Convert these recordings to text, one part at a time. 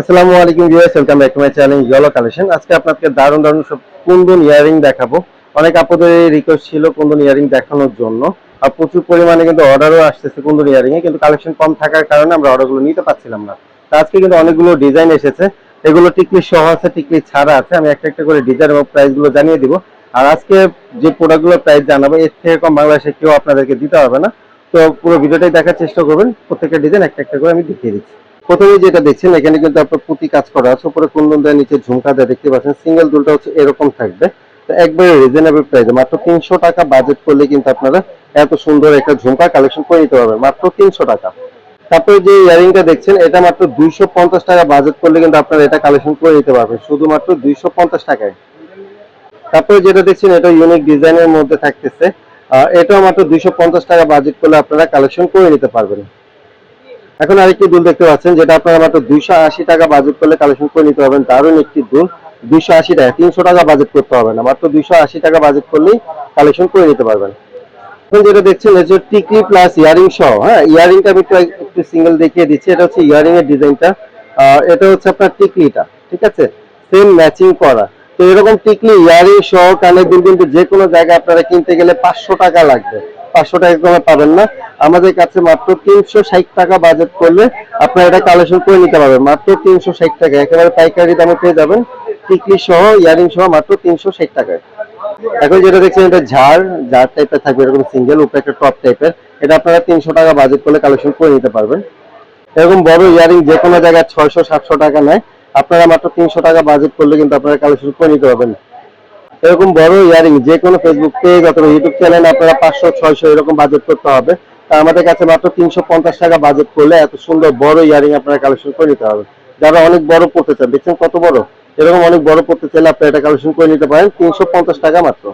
আসসালামু আলাইকুম viewers welcome back to my channel yellow collection আজকে আপনাকে দারুণ দারুণ সব কুন্দন ইয়ারিং দেখাবো। অনেক আপুদের রিকোয়েস্ট ছিল কুন্দন ইয়ারিং দেখানোর জন্য। আর প্রচুর পরিমাণে কিন্তু অর্ডারও আসতেছে কুন্দন ইয়ারিং এ কিন্তু কালেকশন কম থাকার কারণে আমরা অর্ডারগুলো নিতে পারছিলাম না। তো আজকে কিন্তু অনেকগুলো ডিজাইন এসেছে। এগুলো টিকলি সহ আছে, টিকলি ছাড়া আছে। আমি একটা একটা করে ডিজাইন এবং প্রাইসগুলো জানিয়ে দিব। আর আজকে যে প্রোডাক্টগুলোর প্রাইস জানাব, এর থেকে কম বাংলাদেশে কেউ আপনাদেরকে দিতে হবে না। তো পুরো ভিডিওটাই দেখার চেষ্টা করবেন। প্রত্যেকটা ডিজাইন একটা একটা করে আমি দেখিয়ে দিচ্ছি। প্রথমে যেটা দেখছেন, এখানে কিন্তু আপনার পুঁতি কাজ করা আছে, উপরে কুন্দন দেয়, নিচে ঝুমকা দেয় দেখতে পাচ্ছেন। সিঙ্গেল দুলটা হচ্ছে এরকম থাকবে। একবারে রিজনেবল প্রাইসে মাত্র তিনশো টাকা বাজেট করলে কিন্তু আপনারা এত সুন্দর একটা ঝুমকা কালেকশন করে নিতে পারবেন। মাত্র তিনশো টাকা। তারপরে যে ইয়ারিংটা দেখছেন, এটা মাত্র দুইশো পঞ্চাশ টাকা বাজেট করলে কিন্তু আপনারা এটা কালেকশন করে নিতে পারবেন। শুধুমাত্র দুইশো পঞ্চাশ টাকায়। তারপরে যেটা দেখছেন, এটা ইউনিক ডিজাইনের মধ্যে থাকতেছে। এটাও মাত্র দুইশো পঞ্চাশ টাকা বাজেট করলে আপনারা কালেকশন করে নিতে পারবেন। এখন আরেকটি দুল দেখতে পাচ্ছেন, যেটা আপনারা মাত্র দুইশো আশি টাকা বাজেট করলে কালেকশন করে নিতে পারবেন। দারুণ একটি দুল, দুইশো আশি টাকা, তিনশো টাকা বাজেট করতে হবে না, মাত্র দুইশো আশি টাকা বাজেট করলেই কালেকশন করে নিতে পারবেন। এখন যেটা দেখছেন হচ্ছে টিকলি প্লাস ইয়ারিং সহ হ্যাঁ ইয়ারিংটা আমি একটু সিঙ্গেল দেখিয়ে দিচ্ছি, এটা হচ্ছে ইয়ারিং এর ডিজাইনটা। এটা হচ্ছে আপনার টিকলিটা ঠিক আছে? সেম ম্যাচিং করা। তো এরকম টিকলি ইয়ারিং সহ, কানের দুল কিন্তু যে কোনো জায়গায় আপনারা কিনতে গেলে পাঁচশো টাকা লাগবে। পাঁচশো টাকা কমে পাবেন না। আমাদের কাছে মাত্র তিনশো ষাট টাকা বাজেট করলে আপনারা এটা কালেকশন করে নিতে পারবেন। মাত্র তিনশো ষাট টাকা। একেবারে পাইকারি দামে পেয়ে যাবেন। টিকলি সহ ইয়ারিং সহ মাত্র তিনশো ষাট টাকায়। এখন যেটা দেখছেন, এটা ঝাড়। ঝাড় টাইপের থাকবে, এরকম সিঙ্গেল উপরে একটা টপ টাইপের এটা আপনারা তিনশো টাকা বাজেট করলে কালেকশন করে নিতে পারবেন। এরকম বড় ইয়ারিং যে কোনো জায়গায় ছয়শো, সাতশো টাকা নেয়। আপনারা মাত্র তিনশো টাকা বাজেট করলে কিন্তু আপনারা কালেকশন করে নিতে পারবেন। এরকম বড় ইয়ারিং, যে কোনো ফেসবুক পেজ অথবা ইউটিউব চ্যানেল আপনারা পাঁচশো, ছয়শো এরকম বাজেট করতে হবে। আমাদের কাছে মাত্র তিনশো পঞ্চাশ টাকা বাজেট করলে এত সুন্দর বড় ইয়ারিং আপনারা কালেকশন করে নিতে হবে। যারা অনেক বড় পড়তে চান, দেখছেন কত বড়? এরকম অনেক বড় পড়তে চাইলে আপনারা এটা কালেকশন করে নিতে পারেন, তিনশো পঞ্চাশ টাকা মাত্র।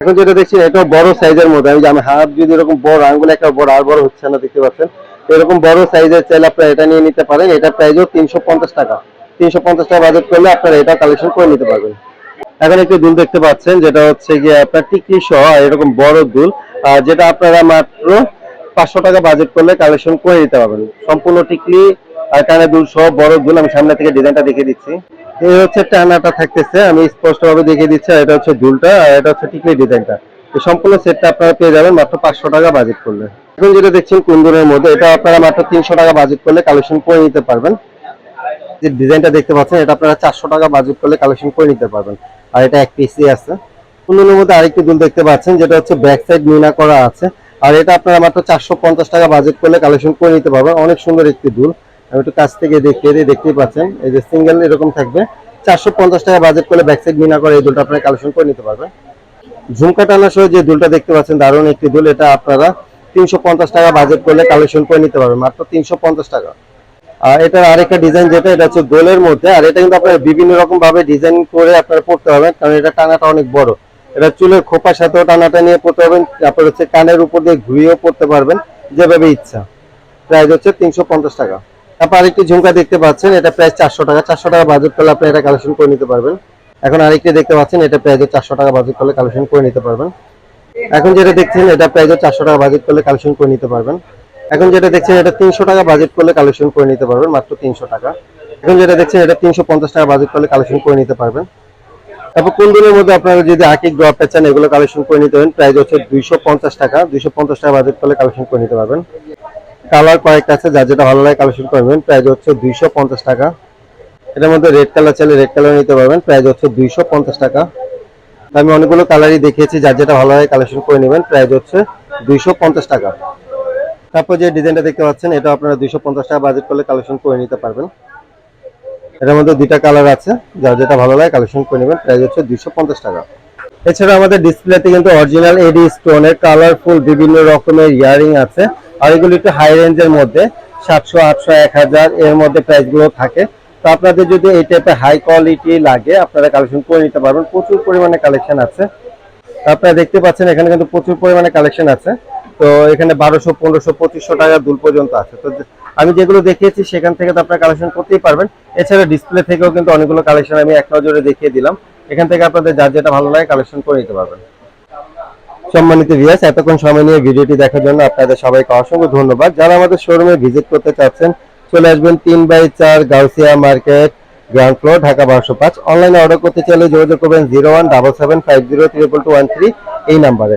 এখন যেটা দেখছি, এটাও বড় সাইজের মধ্যে। আমি আমি হাত যদি এরকম বড়, আঙ্গুল একটা বড়, আর বড় হচ্ছে না, দেখতে পাচ্ছেন? এরকম বড় সাইজের চাইলে আপনারা এটা নিয়ে নিতে পারেন। এটা প্রাইসও তিনশো পঞ্চাশ টাকা। তিনশো পঞ্চাশ টাকা বাজেট করলে আপনারা এটা কালেকশন করে নিতে পারবেন। এখন একটি দুল দেখতে পাচ্ছেন, যেটা হচ্ছে গিয়ে আপনার টিকলি সহ এরকম বড় দুল যেটা আপনারা মাত্র পাঁচশো টাকা বাজেট করলে কালেকশন করে নিতে পারবেন। সম্পূর্ণ টিকলি আর কানে দুল সহ বড় দুল, আমি সামনে থেকে ডিজাইনটা দেখিয়ে দিচ্ছি। এই হচ্ছে টানাটা থাকতেছে, আমি স্পষ্টভাবে দেখিয়ে দিচ্ছি, আর এটা হচ্ছে দুলটা, আর এটা হচ্ছে টিকলি ডিজাইনটা। সম্পূর্ণ সেটটা আপনারা পেয়ে যাবেন মাত্র পাঁচশো টাকা বাজেট করলে। এখন যেটা দেখছেন কুন্দুরের মধ্যে, এটা আপনারা মাত্র তিনশো টাকা বাজেট করলে কালেকশন করে নিতে পারবেন। যে ডিজাইনটা দেখতে পাচ্ছেন, এটা আপনারা চারশো টাকা বাজেট করলে কালেকশন করে নিতে পারবেন। আর এটা এক পিসই আছে। কুন্দনের মধ্যে আরেকটি দুল দেখতে পাচ্ছেন, যেটা হচ্ছে ব্যাক সাইড মিনা করা আছে। আর এটা আপনারা মাত্র চারশো পঞ্চাশ টাকা বাজেট করলে কালেকশন করে নিতে পারবেন। অনেক সুন্দর একটি দুল। আমি একটু কাছ থেকে দেখিয়ে দেখতেই পাচ্ছেন। এই যে সিঙ্গেল এরকম থাকবে। চারশো পঞ্চাশ টাকা বাজেট করলে ব্যাক সাইড মিনা করে এই দুলটা আপনারা কালেকশন করে নিতে পারবেন। ঝুমকা টানা সহ যে দুলটা দেখতে পাচ্ছেন, দারুণ একটি দুল। এটা আপনারা তিনশো পঞ্চাশ টাকা বাজেট করলে কালেকশন করে নিতে পারবেন। মাত্র তিনশো পঞ্চাশ টাকা। আর এটার আরেকটা ডিজাইন যেটা, এটা হচ্ছে গোলের মধ্যে, আর এটা কিন্তু আপনার বিভিন্ন রকম ভাবে ডিজাইন করে আপনারা পড়তে পারবেন, কারণ এটা টানাটা অনেক বড়। এটা চুলের খোপার সাথেও টানাটা নিয়ে পড়তে পারবেন, তারপর হচ্ছে কানের উপর দিয়ে ঘুরিয়েও পড়তে পারবেন, যেভাবে ইচ্ছা। প্রাইস হচ্ছে তিনশো পঞ্চাশ টাকা। তারপর আরেকটি ঝুমকা দেখতে পাচ্ছেন, এটা প্রাইস চারশো টাকা। চারশো টাকা বাজেট করলে আপনি এটা কালেকশন করে নিতে পারবেন। এখন আরেকটি দেখতে পাচ্ছেন, এটা প্রাইস চারশো টাকা বাজেট করলে কালেকশন করে নিতে পারবেন। এখন যেটা দেখছেন, এটা প্রাইস চারশো টাকা বাজেট করলে কালেকশন করে নিতে পারবেন। এখন যেটা দেখছেন, এটা তিনশো টাকা বাজেট করলে কালেকশন করে নিতে পারবেন, মাত্র তিনশো টাকা। এখন যেটা দেখছেন, এটা তিনশো পঞ্চাশ টাকা বাজেট করলে কালেকশন করে নিতে পারবেন। তারপর কোনগুলোর মধ্যে আপনারা যদি আকিক ড্রপ চান, এগুলো কালেকশন করে নিতে পারেন। প্রাইস হচ্ছে দুইশো পঞ্চাশ টাকা, দুইশো পঞ্চাশ টাকা বাজেট করলে কালেকশন করে নিতে পারবেন। কালার কয়েকটা আছে, যার যেটা ভালো লাগে কালেকশন করবেন প্রাইস হচ্ছে দুইশো পঞ্চাশ টাকা। এটার মধ্যে রেড কালার চাইলে রেড কালার নিতে পারবেন। প্রাইস হচ্ছে দুইশো পঞ্চাশ টাকা। আমি অনেকগুলো কালারই দেখিয়েছি, যার যেটা ভালো লাগে কালেকশন করে নেবেন। প্রাইস হচ্ছে দুইশো পঞ্চাশ টাকা। তারপর যে ডিজাইনটা দেখতে পাচ্ছেন, এটা আপনারা দুইশো পঞ্চাশ টাকা বাজেট করলে কালেকশন করে নিতে পারবেন। এটার মধ্যে দুইটা কালার আছে, যার যেটা ভালো লাগে কালেকশন করে নেবেন প্রাইস হচ্ছে দুইশো পঞ্চাশ টাকা। এছাড়া আমাদের ডিসপ্লেতে কিন্তু অরিজিনাল এডি স্টোনের কালারফুল বিভিন্ন রকমের ইয়ারিং আছে, আর এগুলো একটু হাই রেঞ্জের মধ্যে, সাতশো, আটশো, এক হাজার এর মধ্যে প্রাইসগুলো থাকে। তো আপনাদের যদি এই টাইপের হাই কোয়ালিটি লাগে, আপনারা কালেকশন করে নিতে পারবেন, প্রচুর পরিমাণে কালেকশন আছে। আপনারা দেখতে পাচ্ছেন, এখানে কিন্তু প্রচুর পরিমাণে কালেকশন আছে। তো এখানে বারোশো, পনেরোশো, পঁচিশশো টাকা দুল পর্যন্ত আছে। তো আমি যেগুলো দেখিয়েছি, সেখান থেকে তো আপনারা কালেকশন করতেই পারবেন। এছাড়া ডিসপ্লে থেকেও কিন্তু অনেকগুলো কালেকশন আমি এক নজরে দেখিয়ে দিলাম। এখান থেকে আপনাদের যার যেটা ভালো লাগে কালেকশন করে নিতে পারবেন। সম্মানিত ভিয়াস এতক্ষণ সময় নিয়ে ভিডিওটি দেখার জন্য আপনাদের সবাইকে অসংখ্য ধন্যবাদ। যারা আমাদের শোরুমে ভিজিট করতে চাচ্ছেন, চলে আসবেন তিন বাই চার Gausia market ground floor Dhaka বারোশো পাঁচ। অনলাইনে অর্ডার করতে চাইলে যোগাযোগ করবেন zero one double seven five zero triple two one three এই নাম্বারে।